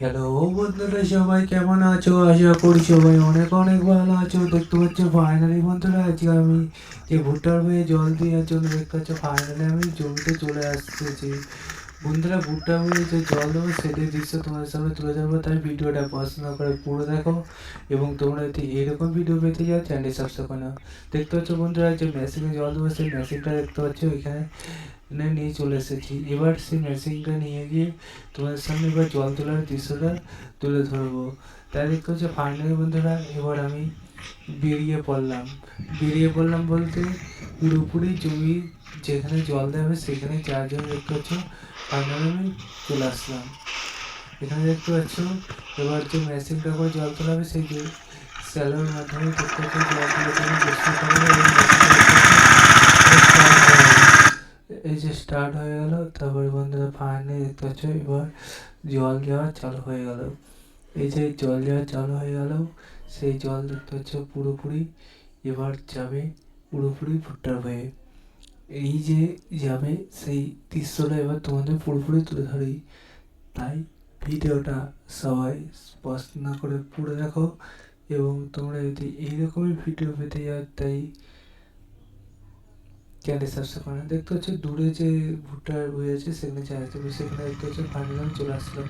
Hello বন্ধুরা, সবাই কেমন আছো? আশা করি সবাই অনেক অনেক ভালো আছো। দেখতে পাচ্ছ ফাইনালি বন্ধুরা, আজকে আমি যে ভুট্টার হয়ে জল দেওয়ার জন্য দেখতে পাচ্ছ ফাইনালি আমি জমিতে চলে আসতেছি। বন্ধুরা, ভুট্টা হয়ে যে জল দেবো, সেটাই দৃশ্য তোমাদের সামনে তুলে ধরবো। তাই ভিডিওটা পছন্দ করে পুরো দেখো এবং তোমরা যদি এরকম ভিডিও পেতে যাও চ্যানেল সাবস্ক্রাইব করে দেখতে পাচ্ছ বন্ধুরা, যে মেশিনে জল দেবো, সেই মেশিনটা দেখতে পাচ্ছ, এখানে নিয়ে চলে এসেছি এবার সেই মেশিনটা নিয়ে গিয়ে তোমাদের সামনে এবার জল তোলার দৃশ্যটা তুলে ধরবো তাই দেখতে হচ্ছে ফাইনালি বন্ধুরা এবার আমি বেরিয়ে পড়লাম বেরিয়ে পড়লাম বলতে পুরোপুরি জমি যেখানে জল দেবে সেখানে চারজন দেখতে পাচ্ছ ফাইনালি আমি চলে আসলাম এখানে দেখতে পাচ্ছ এবার যে মেশিনটা করে জল তোলা হবে সেই স্যালোর মাধ্যমে দেখতে পাচ্ছ জলগুলোকে আমি চেষ্টা করব এবং machine টা start হয়ে গেলো। এই যে স্টার্ট হয়ে গেল, তারপরে বন্ধুরা ফাইনালি দেখতে পাচ্ছ, এবার জল দেওয়া চালু হয়ে গেল। এই যে জল দেওয়া চালু হয়ে গেল, সেই জল দেখতে পাচ্ছ পুরোপুরি এবার যাবে পুরোপুরি ভুট্টার হয়ে। এই যে যাবে সেই দৃশ্যটা এবার তোমাদের পুরোপুরি তুলে ধরি। তাই ভিডিওটা সবাই স্পষ্ট না করে পুরো দেখো, এবং তোমরা যদি এইরকমই ভিডিও পেতে যাও, তাই চ্যানেল সাবস্ক্রাইব করে নাও। দেখতে হচ্ছে দূরে যে ভুট্টার বই আছে, সেখানে চাষ দেবে সেখানে দেখতে হচ্ছে আমি চলে আসলাম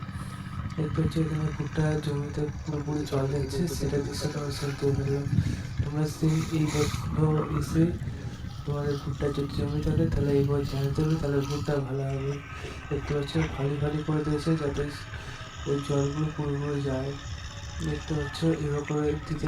দেখতে হচ্ছে এখানে ভুট্টা জমিতে পুরোপুরি জল দিচ্ছে সেটা দৃশ্য তোমার সাথে তুলে তোমরা সেই এই বছর এসে তোমাদের ভুট্টা যদি জমি থাকে, তাহলে এইবার জানাতে হবে তাহলে ভুট্টা ভালো হবে। দেখতে পাচ্ছ, খালি খালি করে দিয়েছে যাতে ওই জলগুলো পুরোপুরি যায়। দেখতে পাচ্ছ এবার করে দিতে